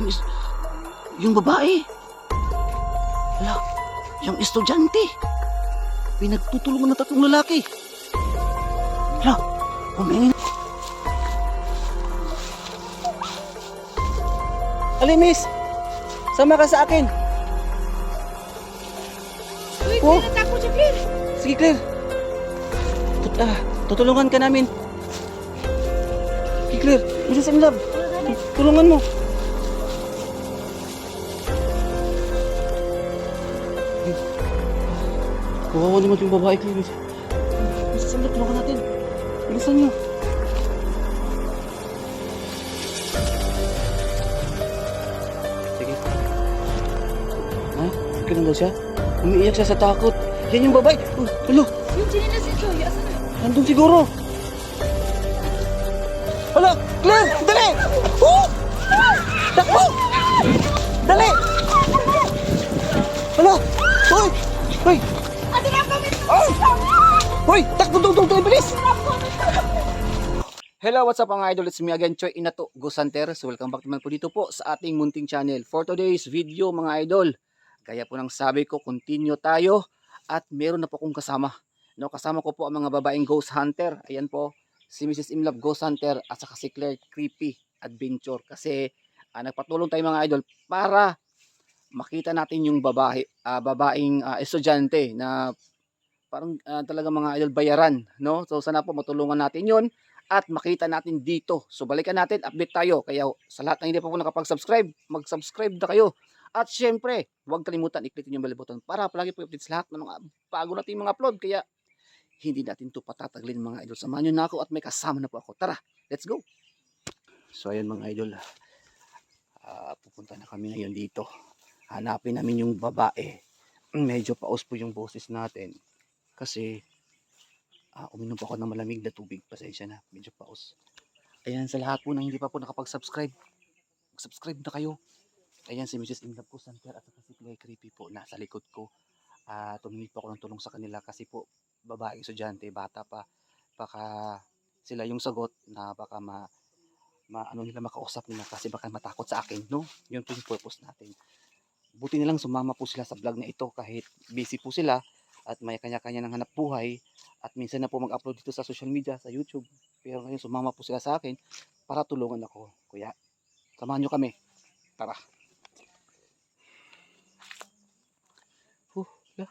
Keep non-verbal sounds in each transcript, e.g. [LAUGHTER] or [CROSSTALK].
Yung is... Yung babae. Hala, yung estudyante. Pinagtutulungan ng tatlong lalaki. Hala, kumain. Ali, miss. Sama ka sa akin. Uy, Oh. oh. ako siya, Claire. Sige, Claire. Puta, tutulungan ka namin. Sige, Claire. Mrs. in love. Tulungan mo. Kawawa naman yung babae. Mrs. in love, tulungan natin. Bilisan nyo. Sige. Ha? Okay lang daw siya? Umiiyak siya sa takot. Yan yung babae. Oh, hello. Yung sinila si Joy, asan na? Nandun siguro. Hala! Claire! Dali! Oh! Takbo! Hoy! Takbo! Tung! Tung! Tung! Bilis! Hello, what's up mga idol? It's me again, Choi Inato Gusanter. So welcome back naman po dito po sa ating munting channel. For today's video mga idol, kaya po nang sabi ko, continue tayo at meron na po akong kasama. No, kasama ko po ang mga babaeng ghost hunter. Ayan po, si Mrs. Imlove Ghost Hunter at saka si Claire Creepy Adventure. Kasi ah, nagpatulong tayo mga idol para makita natin yung babae, ah, babaeng ah, estudyante na parang ah, talaga mga idol bayaran. No? So sana po matulungan natin yon at makita natin dito. So balikan natin, update tayo. Kaya sa lahat na hindi pa po nakapag-subscribe, mag-subscribe na kayo. At syempre, huwag kalimutan i-click yung bell button para palagi po update sa lahat ng mga bago nating mga upload. Kaya hindi natin to patataglin mga idol. Samahan nyo na ako at may kasama na po ako. Tara, let's go! So ayan mga idol, ah, pupunta na kami ngayon dito. Hanapin namin yung babae. Medyo paus po yung boses natin. Kasi ah, uminom po ako ng malamig na tubig. Pasensya na, medyo paus. Ayan sa lahat po na hindi pa po nakapag-subscribe. Subscribe na kayo. Ayan si Mrs. Indab ko, Santer at saka si Play Creepy po nasa likod ko. Ah, tumingi po ako ng tulong sa kanila kasi po babaeng estudyante, bata pa. Baka sila yung sagot na baka ma, ma ano nila makausap nila kasi baka matakot sa akin, no? Yun po yung purpose natin. Buti na lang sumama po sila sa vlog na ito kahit busy po sila at may kanya-kanya ng hanap buhay at minsan na po mag-upload dito sa social media, sa YouTube. Pero ngayon sumama po sila sa akin para tulungan ako. Kuya, samahan nyo kami. Tara. Huh, la.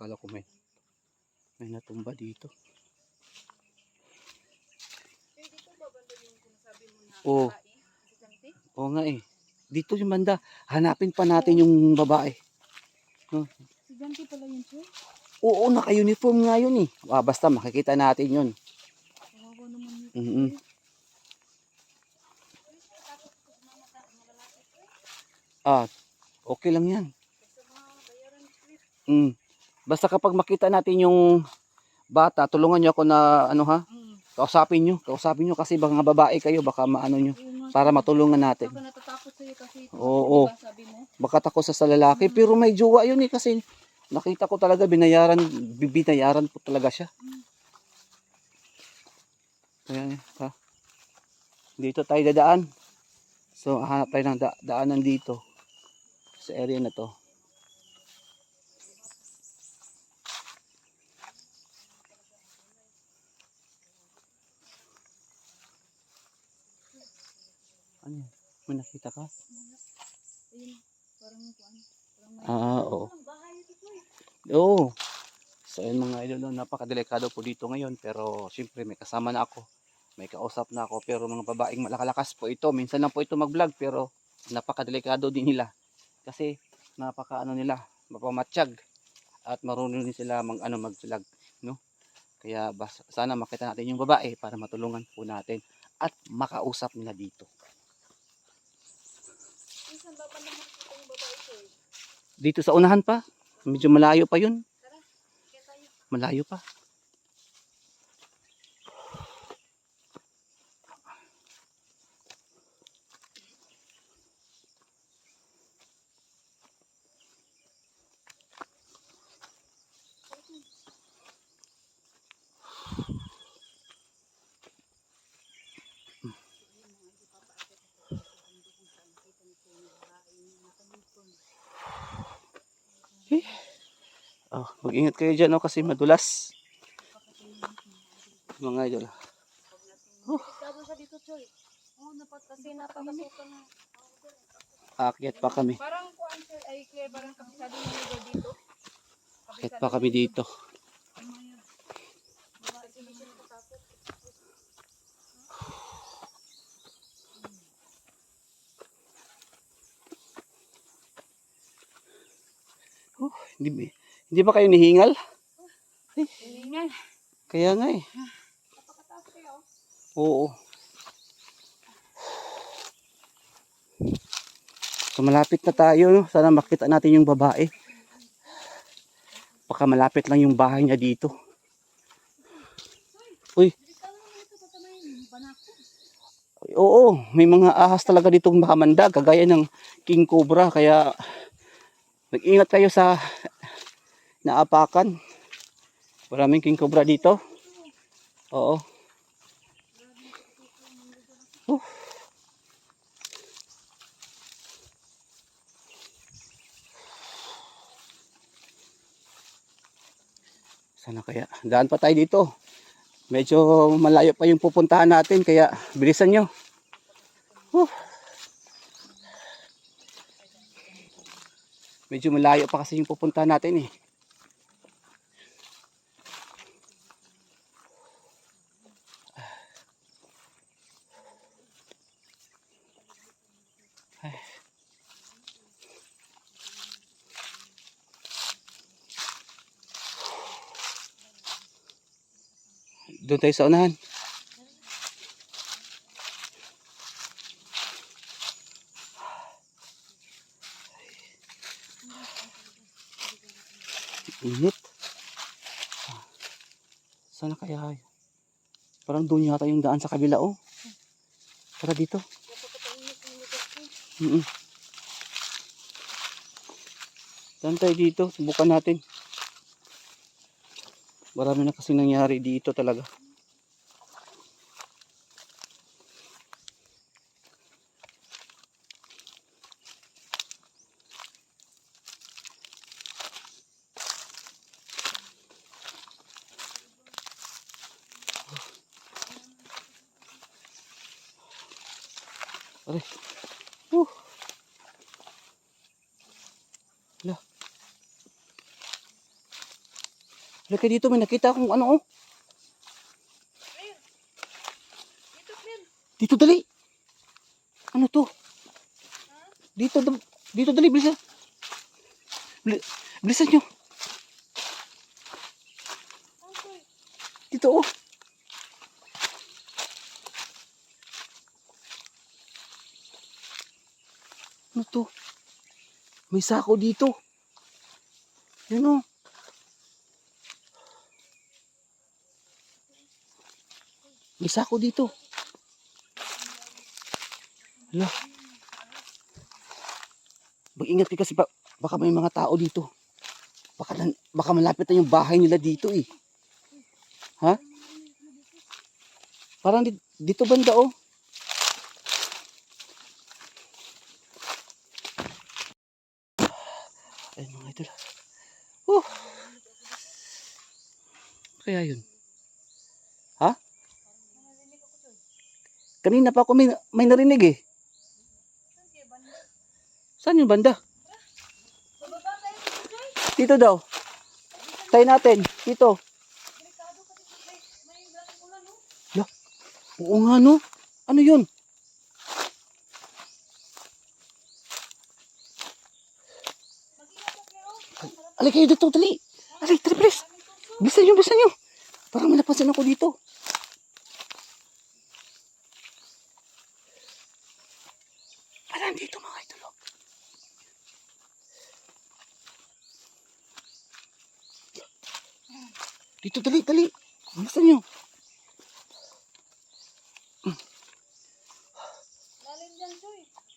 Kala ko may may natumba dito. Oo. Estudyante? Oo nga eh. Dito yung banda. Hanapin pa natin yung babae. Estudyante pala yun, Joy. Oo, naka-uniform nga yun eh. Ah, basta makikita natin yun. Kawawa naman yun. Mm Ah, okay lang yan. Mm. Basta kapag makita natin yung bata, tulungan nyo ako na ano ha, Mm. kausapin nyo. Kausapin nyo kasi baka nga babae kayo, baka maano nyo, Oo para matulungan natin. Ako natatakot sa'yo kasi ito. Oo. Tako sa lalaki, pero may jowa yun eh kasi nakita ko talaga binayaran, bi- binayaran po talaga siya. Ayan, ha. Dito tayo dadaan. So, hanap tayo ng da- daanan dito. Sa area na to. Ano yan? May nakita ka? Ayun, Ah, oo. Oo. So yun mga idol, napakadelikado po dito ngayon pero siyempre may kasama na ako. May kausap na ako pero mga babaeng malakalakas po ito. Minsan lang po ito mag-vlog pero napakadelikado din nila. Kasi napaka ano nila, mapamatsyag at marunong din sila mag ano mag-vlog, no? Kaya sana makita natin yung babae para matulungan po natin at makausap nila dito. Minsan ba pa naman kita yung babae, Joy? Dito sa unahan pa, medyo malayo pa yun. Malayo pa. Oh, mag-ingat kayo dyan oh, kasi madulas. Mga idol. Ng... Aakyat pa kami. Parang kuan, ay parang kabisado dito. Aakyat pa kami dito. Kasi hindi siya natatakot. Hindi, ba- hindi ba kayo nihingal? Ingay. Kaya nga eh. Oo. So malapit na tayo. no? Sana makita natin yung babae. Baka malapit lang yung bahay niya dito. Uy, oo. May mga ahas talaga dito makamanda. Kagaya ng king cobra. Kaya mag-ingat kayo sa naapakan. Maraming king cobra dito. Oo. Sana kaya? Daan pa tayo dito. Medyo malayo pa yung pupuntahan natin kaya bilisan nyo. Medyo malayo pa kasi yung pupuntahan natin eh. Doon tayo sa unahan. Init. Sana kaya? Parang doon yata yung daan sa kabila oh. Tara dito. Mm -mm. Saan dito? Subukan natin. Marami na kasi nangyari dito talaga. Uh. Hala. Hala kayo dito, may nakita akong ano oh. Dito. Dito dali. Ano to? Dito, dam- dito dali, bilisan. Bili, bilisan nyo. Dito oh. Ano to? May sako dito. Yan oh. May sako dito. Hala. Mag-ingat kayo kasi ba, baka may mga tao dito. Baka, nan- baka malapit na yung bahay nila dito eh. Ha? Parang di- dito banda oh. Ayun mga idol. Oh. Kaya yun. Ha? Kanina pa ako may, may narinig eh. Saan yung banda? Dito, daw. Tayo natin. Dito. No? Oo nga no. Ano yun? Alay kayo dito, dali. Alay, dali, bilis. Bilisan nyo, bilisan nyo. Parang may napansin ako dito. Parang dito mga idol. oh. Dito, dali, dali. Bilisan nyo.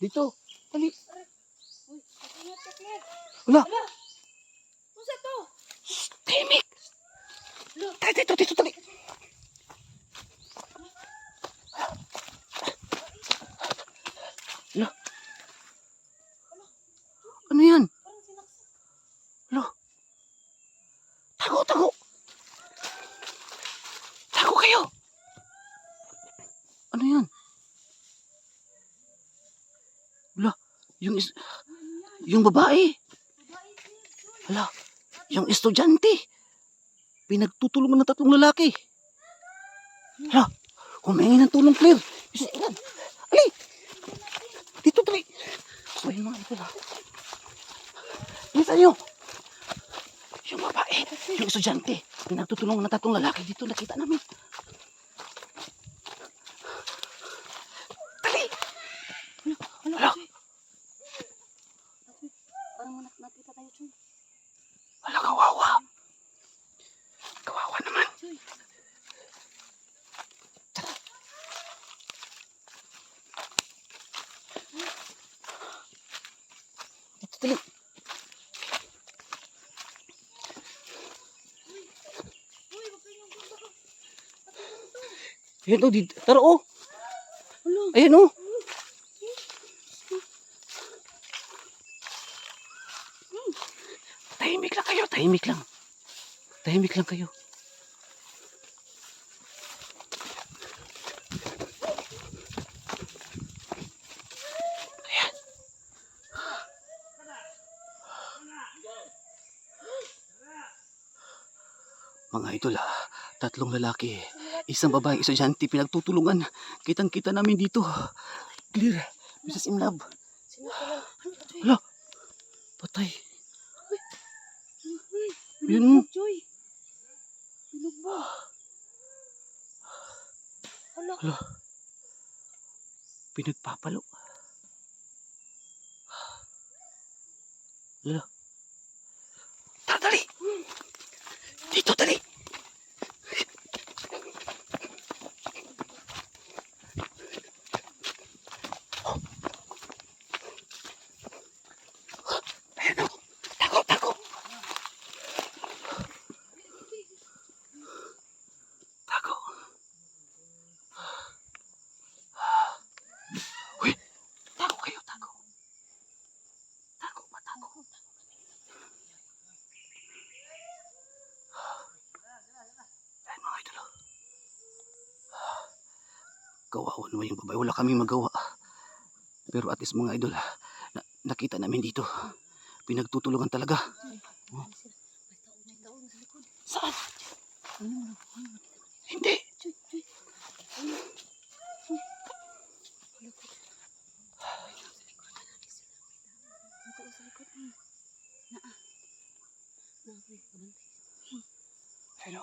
Dito. Dali. Cleo. Wala. Hala! Kung sa to? Shh, Timik. Hala! Dali, dito, dito, dali. Hala. Ano yan? Parang sinaksak. Hala. Ano yan? Wala, yung is, yung babae. Wala, yung estudyante. Pinagtutulungan ng tatlong lalaki. Wala, humingi ng tulong, Claire. Ilan? Ali! Dito. So, yun mga ito lang. Bisa nyo. Yung babae, yung estudyante. Pinagtutulungan ng tatlong lalaki. Dito, nakita namin. Dali! Hala, Hala. Choy. Parang nak- nakita tayo, Choy. Wala, kawawa. Kawawa naman. Choy. Dito, dali. Uy, wag kayong baka. Ayan o, dito. Tara o. Hala. Ayan o. Tahimik lang kayo, tahimik lang. Tahimik lang kayo. Ayan. Mga idol ah, tatlong lalaki, isang babae, estudyante, pinagtutulungan. Kitang-kita namin dito. Clear, Mrs. Imlab. Sino pala? Ano Choy? Hala, patay. Uy, Yun mo. Choy. Binugbog. Hala. Hala, pinagpapalo. Hala. Tara, dali. Dito, dali. Ayan o. Tako, tako. Tako. Uy, tako kayo, tako. Tako pa, tako. Ayan mga idol. oh. Kawawa naman yung babae. Wala kaming magawa. Pero at least mga idol, na- nakita namin dito. Pinagtutulungan talaga. Likod. Saan? Hindi. Hello.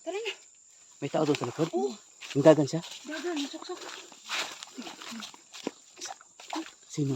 Tara na. May tao doon sa likod? Oo. Hindagan siya? Dagan. Sok-sok. Sino?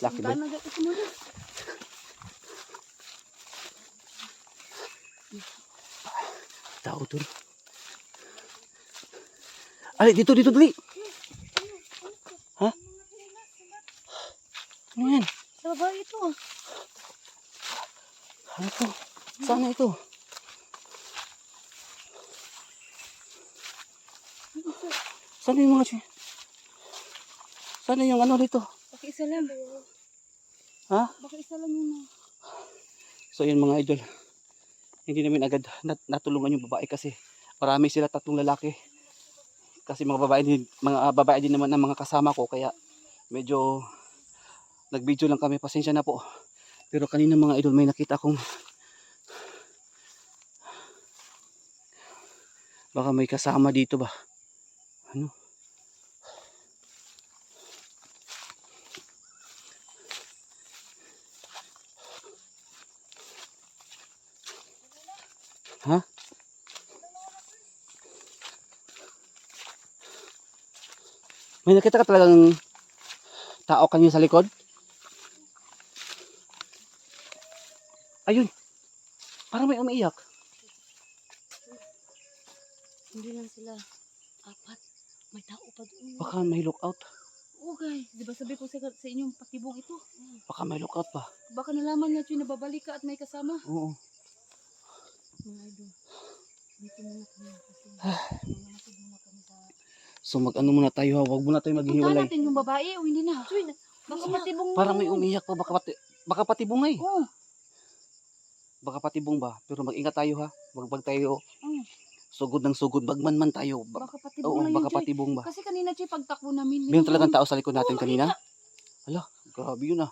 Lucky boy. Sundan na dito sa mula. Tao doon. Ay, dito, dito, dali. Ha? Ano yan? Sa babae ito. ah. Ano to? Saan na ito? Saan na yung mga chi- Saan yung ano dito? Baka isa lang. Ha? Baka isa lang yun. ah. So yun mga idol. Hindi namin agad nat- natulungan yung babae kasi marami sila tatlong lalaki. Kasi mga babae din, mga ah, babae din naman ang mga kasama ko kaya medyo nag-video lang kami. Pasensya na po. Pero kanina mga idol may nakita akong baka may kasama dito ba? Ha? May nakita ka talagang tao kanina sa likod? Ayun. Parang may umiiyak. Hindi lang sila apat. May tao pa doon. Baka may lookout. Oo guys, di ba sabi ko sa, sa inyong patibong ito? Baka may lookout pa. Baka nalaman niya Chuy na babalik ka at may kasama. Oo. [SIGHS] So mag-ano muna tayo ha. Huwag muna tayo Punta maghihiwalay. natin yung babae o hindi na. Na- baka patibong Parang may yun. umiiyak pa. Baka, pati, baka patibong eh. Oo. Baka patibong ba? Pero mag-ingat tayo ha. Wag wag tayo Mm. Sugod ng sugod. Bagman man tayo. Ba- Baka patibong Oo, lang yun, baka patibong ba? Kasi kanina, Choy, pagtakbo namin. Meron talagang tao sa likod natin Oo, kanina? Hala, grabe yun ah.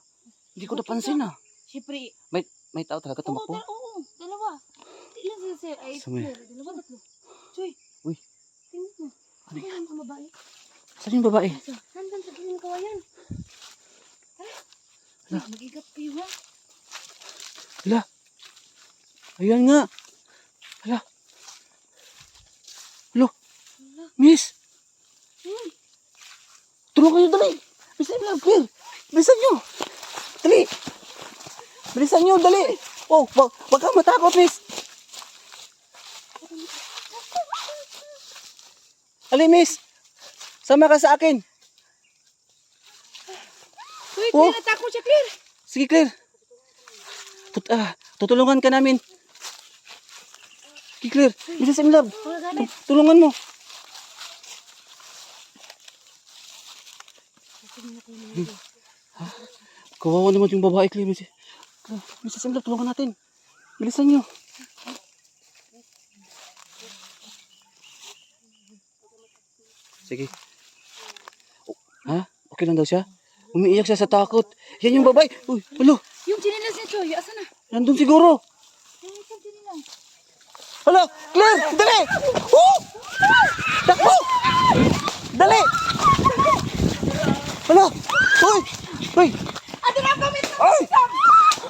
Hindi ko napansin ah. Siyempre, May tao talaga tumakbo. oo, sir? Ay, Sumay. sir, dalawa, tatlo. Choy. Uy. Tingnan mo. Ano yung mga babae? Saan yung babae? Nandun sa gilid ng kawayan. Tara. Hala. Mag-igat kayo, ha? Hala. Ayan nga. Hala. Hala. Miss. Uy. Tulong kayo dali. Bilisan nyo, Claire. Bilisan nyo. Dali. Bilisan nyo, dali. Oh, wag, wag kang matakot, miss. Ali, miss. Sama ka sa akin. Uy, Oh. Claire, natakot siya, Claire. Sige, Claire. Tut ah, tutulungan ka namin. Sige, Claire. Mrs. Imlab. Tulungan mo. Kawawa naman yung babae. Claire, Mrs. Imlab, tulungan natin. Bilisan nyo. Sige. Ha? Okay lang daw siya? Umiiyak siya sa takot. Yan yung babae. Uy, alo. Yung chinilas niya, Choy, asa na? Nandun siguro. Hala, Claire, dali! Oh! Takbo! Dali! Hala! Hoy! Hoy! Ate na kami! Ay!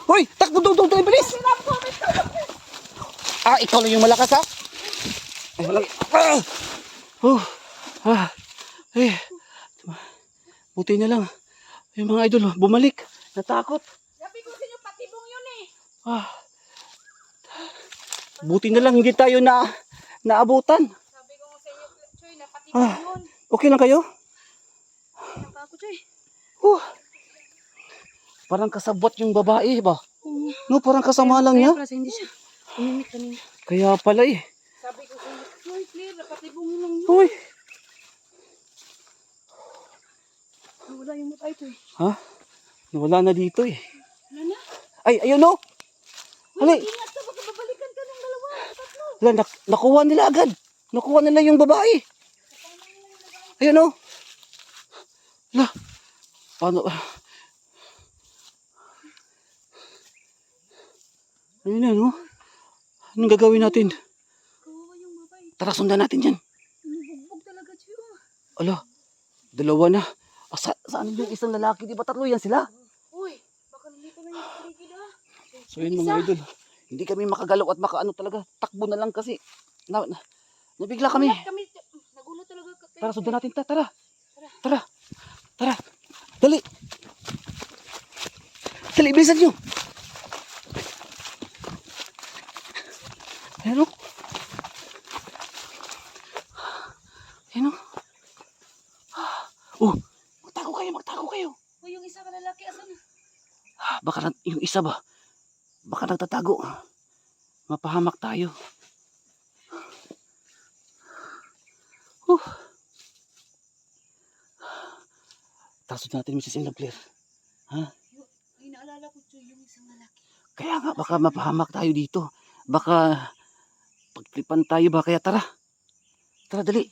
Hoy! Takbo daw daw daw, bilis! Ah, ikaw lang yung malakas ha? Ay, walang... Ah! Oh! Ah! Eh! Buti na lang. Yung mga idol, oh, bumalik. Natakot. Sabi ko sa inyo, patibong yun eh. Ah. Buti na lang hindi tayo na naabutan. Sabi ko sa inyo, Choy, na patibong Ah. yun. Okay lang kayo? Ano pa ako, Choy? Huh. Parang kasabot yung babae ba? Oo. No, parang kasama lang niya. Kaya pala sa hindi siya. Umimik kanina. Kaya pala eh. Sabi ko sa inyo, Choy, Claire, napatibong mo lang yun. Uy. Wala yung mutay, Choy. Ha? Nawala na dito eh. Wala na. Ay, ayun no. Hali. Ingat ka, baka babalikan ka ng dalawa. Tatlo. Wala, nak nakuha nila agad. Nakuha nila yung babae. Ayun no. Wala. Paano? Ayun na no. Anong gagawin natin? Kawawa yung babae. Tara, sundan natin yan. Inubugbog talaga, Choy. oh. Ala, dalawa na. Ah, sa, saan yung isang lalaki? Di ba tatlo yan sila? Uy, baka nandito na yung paligid ah. So yun mga idol. Hindi kami makagalaw at makaano talaga. Takbo na lang kasi. Na, na, nabigla kami. Nagulat kami. Nagulat talaga. ka- Tara, sundan natin ta. Tara. Tara. Tara. Dali. Dali, bilisan nyo. Ayan o. Ayan o. Oh, magtago kayo, magtago kayo. Uy, yung isa ka lalaki, asan na? Ah, Baka yung isa ba? Baka nagtatago. Mapahamak tayo. Huh. Tasod natin, Mrs. Claire. Ay, naalala ko, Choy, yung isang lalaki. Kaya nga, baka mapahamak tayo dito. Baka pagtripan tayo ba? Kaya tara. Tara, dali.